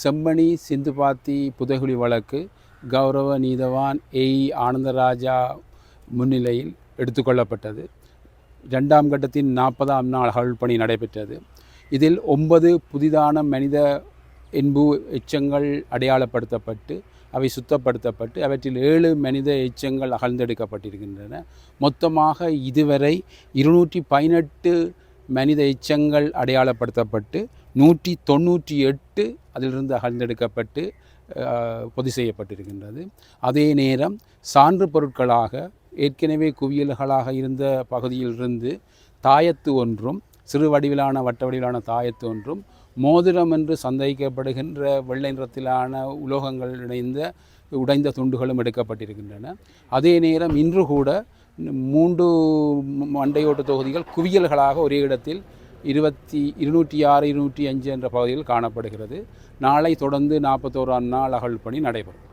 செம்மணி சிந்துபாத்தி புதைகுழி வழக்கு கௌரவ நீதவான் ஏஇ ஆனந்தராஜா முன்னிலையில் எடுத்துக்கொள்ளப்பட்டது. இரண்டாம் கட்டத்தின் நாற்பதாம் நாள் அகழ்பணி நடைபெற்றது. இதில் ஒன்பது புதிதான மனித என்பு எச்சங்கள் அடையாளப்படுத்தப்பட்டு அவை சுத்தப்படுத்தப்பட்டு அவற்றில் ஏழு மனித எச்சங்கள் அகழ்ந்தெடுக்கப்பட்டிருக்கின்றன. மொத்தமாக இதுவரை இருநூற்றி பதினெட்டு மனித எச்சங்கள் அடையாளப்படுத்தப்பட்டு நூற்றி தொண்ணூற்றி எட்டு அதிலிருந்து அகழ்ந்தெடுக்கப்பட்டு பொதி செய்யப்பட்டிருக்கின்றது. அதே நேரம் சான்று பொருட்களாக ஏற்கனவே குவியல்களாக இருந்த பகுதியிலிருந்து தாயத்து ஒன்றும் சிறு வடிவிலான வட்ட வடிவிலான தாயத்து ஒன்றும் மோதிரம் என்று சந்தேகிக்கப்படுகின்ற வெள்ளை நிறத்திலான உலோகங்கள் இணைந்த உடைந்த துண்டுகளும் எடுக்கப்பட்டிருக்கின்றன. அதே நேரம் இன்று கூட மூன்று மண்டையோட்டு தொகுதிகள் குவியல்களாக ஒரே இடத்தில் இருபத்தி இருநூற்றி ஆறு இருநூற்றி அஞ்சு என்ற பகுதியில் காணப்படுகிறது. நாளை தொடர்ந்து நாற்பத்தோராம் நாள் அகழ்பணி நடைபெறும்.